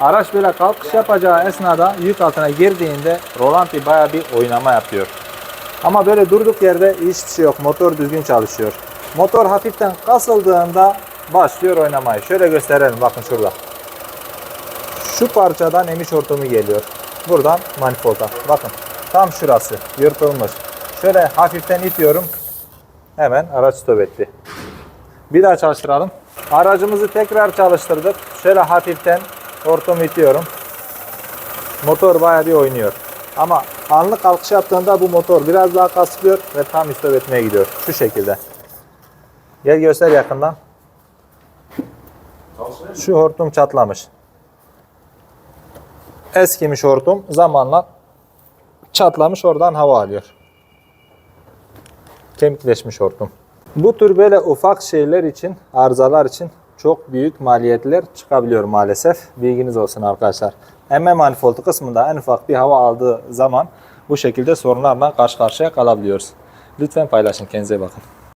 Araç böyle kalkış yapacağı esnada yük altına girdiğinde rolanti baya bir oynama yapıyor. Ama böyle durduk yerde hiçbir şey yok. Motor düzgün çalışıyor. Motor hafiften kasıldığında başlıyor oynamayı. Şöyle gösterelim bakın şurada. Şu parçadan emiş hortumu geliyor. Buradan manifolda. Bakın tam şurası yırtılmış. Şöyle hafiften itiyorum. Hemen araç stop etti. Bir daha çalıştıralım. Aracımızı tekrar çalıştırdık. Şöyle hafiften hortumu itiyorum. Motor bayağı bir oynuyor. Ama anlık kalkış yaptığında bu motor biraz daha kasılıyor ve tam istop etmeye gidiyor. Şu şekilde. Gel göster yakından. Şu hortum çatlamış. Eskimiş hortum zamanla çatlamış oradan hava alıyor. Kemikleşmiş hortum. Bu tür böyle ufak şeyler için, arızalar için çok büyük maliyetler çıkabiliyor maalesef. Bilginiz olsun arkadaşlar. Emme manifoldu kısmında en ufak bir hava aldığı zaman bu şekilde sorunlarla karşı karşıya kalabiliyoruz. Lütfen paylaşın. Kendinize bakın.